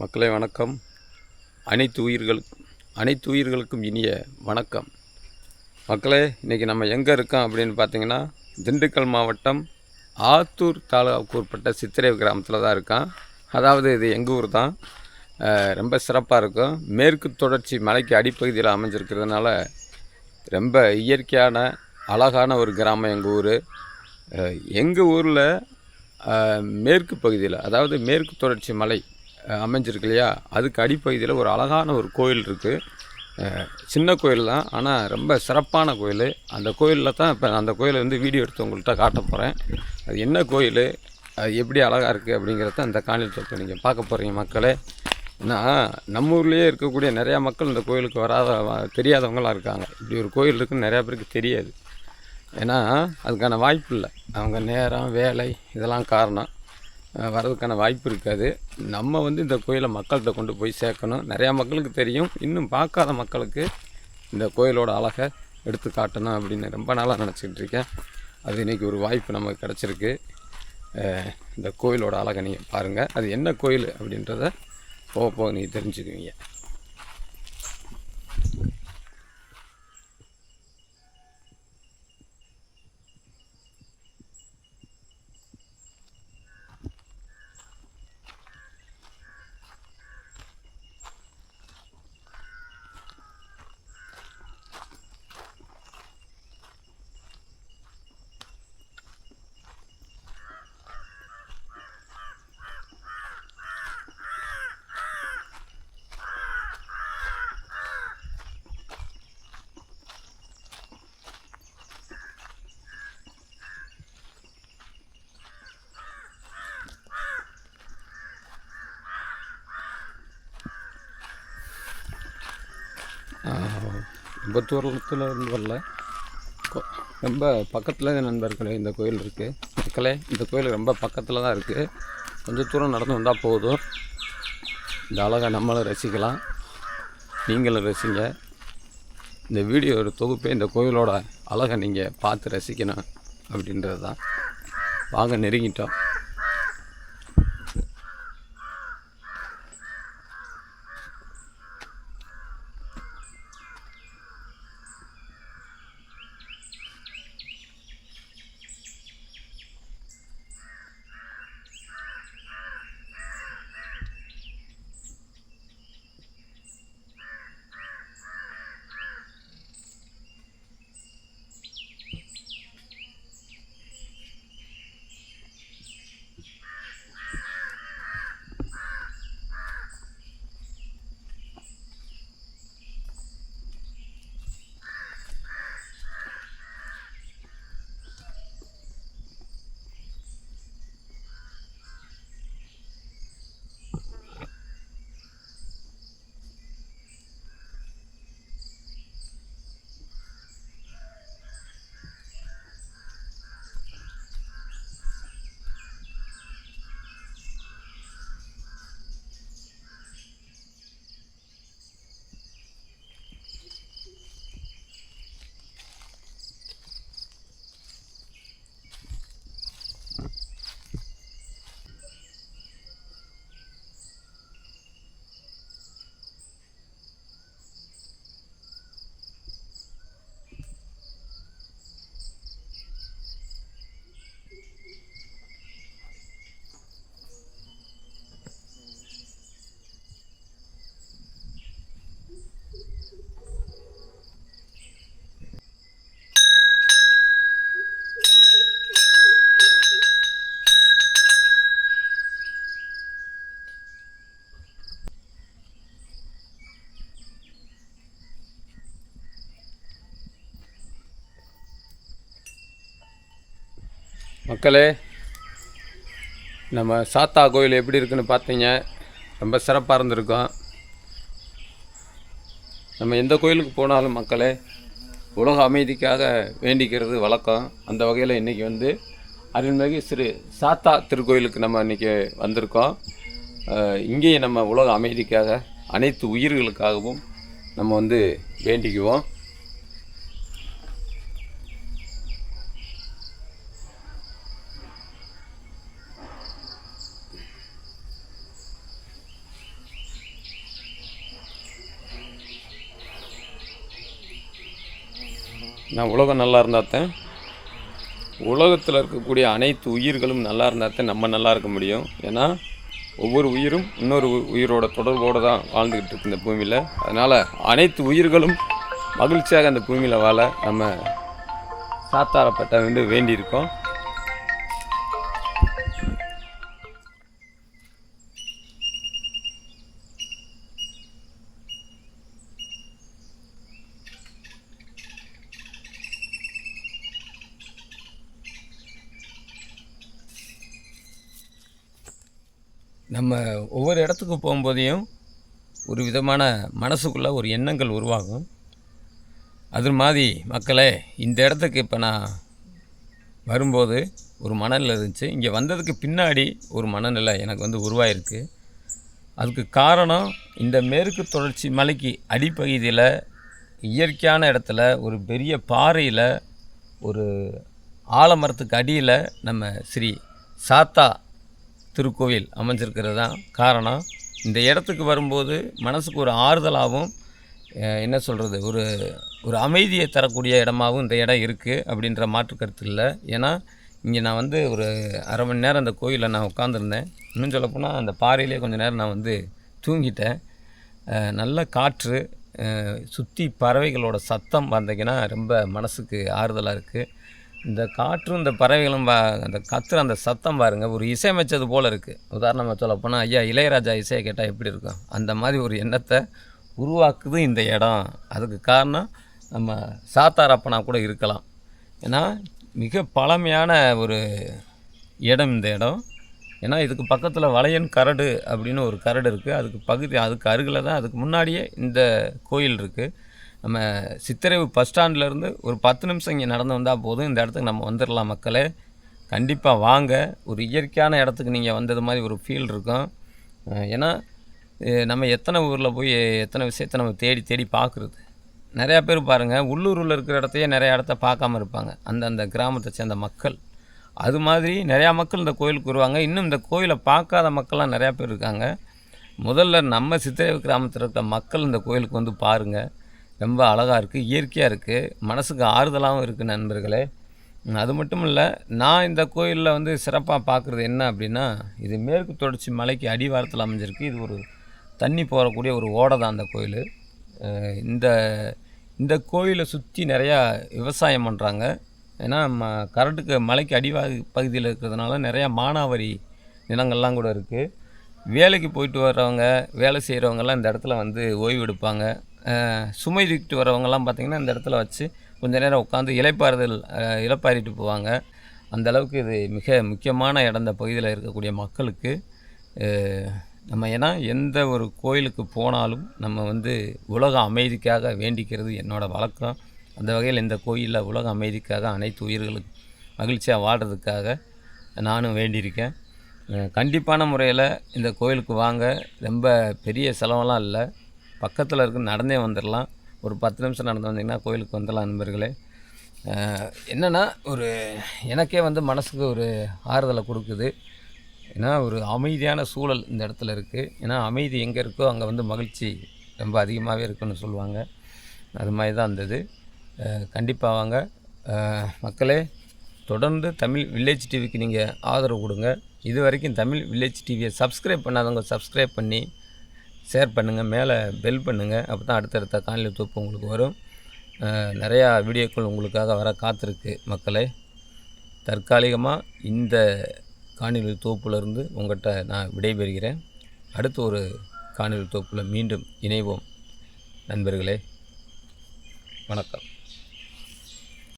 மக்களே வணக்கம். அனைத்து உயிர்களுக்கும் அனைத்து உயிர்களுக்கும் இனிய வணக்கம். மக்களே இன்றைக்கி நம்ம எங்கே இருக்கோம் அப்படின்னு பார்த்தீங்கன்னா திண்டுக்கல் மாவட்டம் ஆத்தூர் தாலுகாவுக்கு உட்பட்ட சித்திரை கிராமத்தில் தான் இருக்கான் அதாவது இது எங்கள் ஊர் தான். ரொம்ப சிறப்பாக இருக்கும். மேற்கு தொடர்ச்சி மலைக்கு அடிப்பகுதியில் அமைஞ்சிருக்கிறதுனால ரொம்ப இயற்கையான அழகான ஒரு கிராமம் எங்கள் ஊர். எங்கள் ஊரில் மேற்கு பகுதியில் அதாவது மேற்கு தொடர்ச்சி மலை அமைஞ்சிருக்கு இல்லையா அதுக்கு அடிப்பகுதியில் ஒரு அழகான ஒரு கோயில் இருக்குது சின்ன கோயில் தான் ஆனால் ரொம்ப சிறப்பான கோயில். அந்த கோயிலில் தான் இப்போ அந்த கோயிலை வந்து வீடியோ எடுத்து உங்கள்கிட்ட காட்ட போகிறேன் அது என்ன கோயில்? அது எப்படி அழகாக இருக்குது அப்படிங்கிறத அந்த காணொலி நீங்கள் பார்க்க போகிறீங்க மக்களே. ஏன்னா நம்ம ஊர்லேயே இருக்கக்கூடிய நிறையா மக்கள் இந்த கோயிலுக்கு வராத தெரியாதவங்களாம் இருக்காங்க. இப்படி ஒரு கோயில் இருக்குன்னு நிறையா பேருக்கு தெரியாது. ஏன்னா அதுக்கான வாய்ப்பு இல்லை. அவங்க நேரம் வேலை இதெல்லாம் காரணம். வர்றதுக்கான வாய்ப்பு இருக்காது. நம்ம வந்து இந்த கோயிலை மக்கள்கிட்ட கொண்டு போய் சேர்க்கணும். நிறையா மக்களுக்கு தெரியும். இன்னும் பார்க்காத மக்களுக்கு இந்த கோயிலோட அழகை எடுத்து காட்டணும் அப்படின்னு ரொம்ப நாளாக நினச்சிக்கிட்டு இருக்கேன். அது இன்றைக்கி ஒரு வாய்ப்பு நமக்கு கிடச்சிருக்கு. இந்த கோயிலோட அழகை நீங்கள் பாருங்கள் அது என்ன கோயில் அப்படின்றத போக போக நீங்கள் தெரிஞ்சுக்குவீங்க. ரொம்ப தூரத்தில் இருந்து வரல. கொ- ரொம்ப பக்கத்தில் நண்பர்களே இந்த கோயில் இருக்குது மக்களே இந்த கோயில் ரொம்ப பக்கத்தில் தான் இருக்குது கொஞ்சம் தூரம் நடந்து வந்தால் போதும். இந்த அழகை நம்மளும் ரசிக்கலாம். நீங்களும் ரசிங்க. இந்த வீடியோ ஒரு தொகுப்பே இந்த கோயிலோட அழகை நீங்கள் பார்த்து ரசிக்கணும் அப்படின்றது தான் வாங்க நெருங்கிட்டோம். மக்களே நம்ம சாத்தா கோயில் எப்படி இருக்குன்னு பார்த்தீங்க? ரொம்ப சிறப்பாக இருந்திருக்கோம். நம்ம எந்த கோயிலுக்கு போனாலும் மக்களே உலக அமைதிக்காக வேண்டிக்கிறது வழக்கம். அந்த வகையில் இன்றைக்கி வந்து அருள்மிகு ஸ்ரீ சாத்தா திருக்கோயிலுக்கு நம்ம இன்றைக்கி வந்திருக்கோம். இங்கேயும் நம்ம உலக அமைதிக்காக அனைத்து உயிர்களுக்காகவும் நம்ம வந்து வேண்டிக்குவோம். நான் உலகம் நல்லா இருந்தால்தான் உலகத்தில் இருக்கக்கூடிய அனைத்து உயிர்களும் நல்லா இருந்தால்தான் நம்ம நல்லா இருக்க முடியும். ஏன்னா ஒவ்வொரு உயிரும் இன்னொரு உயிரோட தொடர்போடு தான் வாழ்ந்துக்கிட்டு இருக்கு இந்த பூமியில். அதனால் அனைத்து உயிர்களும் மகிழ்ச்சியாக அந்த பூமியில் வாழ நம்ம சாத்தாரப்பட்ட வந்து வேண்டியிருக்கோம். நம்ம ஒவ்வொரு இடத்துக்கு போகும்போதையும் ஒரு விதமான மனசுக்குள்ளே ஒரு எண்ணங்கள் உருவாகும். அது மாதிரி மக்களே இந்த இடத்துக்கு இப்போ நான் வரும்போது ஒரு மனநிலை இருந்துச்சு. இங்கே வந்ததுக்கு பின்னாடி ஒரு மனநிலை எனக்கு வந்து உருவாயிருக்கு. அதுக்கு காரணம் இந்த மேற்கு தொடர்ச்சி மலைக்கு அடிப்பகுதியில் இயற்கையான இடத்துல ஒரு பெரிய பாறையில் ஒரு ஆலமரத்துக்கு அடியில் நம்ம ஸ்ரீ சாத்தா திருக்கோவில் அமைஞ்சிருக்கிறது தான் காரணம். இந்த இடத்துக்கு வரும்போது மனசுக்கு ஒரு ஆறுதலாகவும் என்ன சொல்கிறது ஒரு ஒரு அமைதியை தரக்கூடிய இடமாகவும் இந்த இடம் இருக்குது அப்படின்ற மாற்று கருத்து இல்லை. ஏன்னா இங்கே நான் வந்து ஒரு அரை மணி நேரம் அந்த கோயிலில் நான் உட்காந்துருந்தேன் இன்னும் சொல்லப்போனால் அந்த பாறையிலே கொஞ்சம் நேரம் நான் வந்து தூங்கிட்டேன். நல்ல காற்று சுற்றி பறவைகளோட சத்தம் வந்தீங்கன்னா ரொம்ப மனசுக்கு ஆறுதலாக இருக்குது இந்த காற்றும் இந்த பறவைகளும் அந்த கத்துற அந்த சத்தம் பாருங்கள் ஒரு இசையமைச்சது போல் இருக்குது உதாரணமாக சொல்ல போனால் ஐயா இளையராஜா இசையை கேட்டால் எப்படி இருக்கும்? அந்த மாதிரி ஒரு எண்ணத்தை உருவாக்குது இந்த இடம். அதுக்கு காரணம் நம்ம சாத்தாரப்பனா கூட இருக்கலாம். ஏன்னா மிக பழமையான ஒரு இடம் இந்த இடம். ஏன்னா இதுக்கு பக்கத்தில் வளையன் கரடு அப்படின்னு ஒரு கரடு இருக்குது அதுக்கு பகுதி அதுக்கு அருகில் தான் அதுக்கு முன்னாடியே இந்த கோயில் இருக்குது நம்ம சித்திரைவு பஸ் ஸ்டாண்ட்லேருந்து ஒரு பத்து நிமிஷம் இங்கே நடந்து வந்தால் போதும். இந்த இடத்துக்கு நம்ம வந்துடலாம் மக்களே. கண்டிப்பாக வாங்க. ஒரு இயற்கையான இடத்துக்கு நீங்கள் வந்தது மாதிரி ஒரு ஃபீல் இருக்கும். ஏன்னா நம்ம எத்தனை ஊரில் போய் எத்தனை விஷயத்தை நம்ம தேடி தேடி பார்க்குறது நிறையா பேர் பாருங்கள் உள்ளூரில் இருக்கிற இடத்தையே நிறைய இடத்த பார்க்காம இருப்பாங்க. அந்தந்த கிராமத்தை சேர்ந்த மக்கள். அது மாதிரி நிறையா மக்கள் இந்த கோயிலுக்கு வருவாங்க. இன்னும் இந்த கோயிலை பார்க்காத மக்கள்லாம் நிறையா பேர் இருக்காங்க. முதல்ல நம்ம சித்திரை கிராமத்தில் இருக்கிற மக்கள் இந்த கோயிலுக்கு வந்து பாருங்கள் ரொம்ப அழகாக இருக்குது இயற்கையாக இருக்குது மனசுக்கு ஆறுதலாகவும் இருக்குது நண்பர்களே. அது மட்டும் இல்லை நான் இந்த கோயிலில் வந்து சிறப்பாக பார்க்குறது என்ன அப்படின்னா இது மேற்கு தொடர்ச்சி மலைக்கு அடிவாரத்தில் அமைஞ்சிருக்கு. இது ஒரு தண்ணி போகக்கூடிய ஒரு ஓடை தான் அந்த கோயில். இந்த இந்த கோயிலை சுற்றி நிறையா விவசாயம் பண்ணுறாங்க ஏன்னா ம கரட்டுக்கு மலைக்கு அடிவா பகுதியில் இருக்கிறதுனால நிறையா மானாவரி நிலங்கள்லாம் கூட இருக்குது வேலைக்கு போயிட்டு வர்றவங்க வேலை செய்கிறவங்கெல்லாம் இந்த இடத்துல வந்து ஓய்வு எடுப்பாங்க. சுமை தூக்கிட்டு வரவங்கெல்லாம் பார்த்திங்கன்னா இந்த இடத்துல வச்சு கொஞ்சம் நேரம் உட்காந்து இலைப்பாறுதல் அஹ் போவாங்க. அந்த அளவுக்கு இது மிக முக்கியமான இடம் இந்த பகுதியில் இருக்கக்கூடிய மக்களுக்கு. நம்ம ஏன்னா எந்த ஒரு கோயிலுக்கு போனாலும் நம்ம வந்து உலக அமைதிக்காக வேண்டிக்கிறது என்னோடய வழக்கம். அந்த வகையில் இந்த கோயிலில் உலக அமைதிக்காக அனைத்து உயிர்களுக்கு மகிழ்ச்சியாக வாழ்கிறதுக்காக நானும் வேண்டியிருக்கேன். கண்டிப்பான முறையில் இந்த கோயிலுக்கு வாங்க. ரொம்ப பெரிய செலவெல்லாம் இல்லை. பக்கத்தில் இருக்க நடந்தே வந்துடலாம் ஒரு பத்து நிமிஷம் நடந்து வந்தீங்கன்னா கோயிலுக்கு வந்துடலாம் நண்பர்களே. என்னென்னா என்னன்னா ஒரு எனக்கே வந்து மனசுக்கு ஒரு ஆறுதலை கொடுக்குது. ஏன்னா ஒரு அமைதியான சூழல் இந்த இடத்துல இருக்குது ஏன்னா அமைதி எங்கே இருக்கோ அங்கே வந்து மகிழ்ச்சி ரொம்ப அதிகமாகவே இருக்குன்னு சொல்லுவாங்க. அது மாதிரி தான் இருந்தது கண்டிப்பாக வாங்க. மக்களே தொடர்ந்து தமிழ் வில்லேஜ் டிவிக்கு நீங்கள் ஆதரவு கொடுங்க. இது வரைக்கும் தமிழ் வில்லேஜ் டிவியை சப்ஸ்கிரைப் பண்ணாதவங்க சப்ஸ்கிரைப் பண்ணி ஷேர் பண்ணுங்கள் மேலே பெல் பண்ணுங்கள் அப்போ தான் அடுத்தடுத்த காணொலி தொப்பு உங்களுக்கு வரும். நிறையா வீடியோக்கள் உங்களுக்காக வர காத்திருக்கு மக்களே. தற்காலிகமாக இந்த காணொலி தொகுப்புலேருந்து உங்கள்கிட்ட நான் விடைபெறுகிறேன். அடுத்து ஒரு காணொலி தொகுப்பில் மீண்டும் இணைவோம். நண்பர்களே வணக்கம்.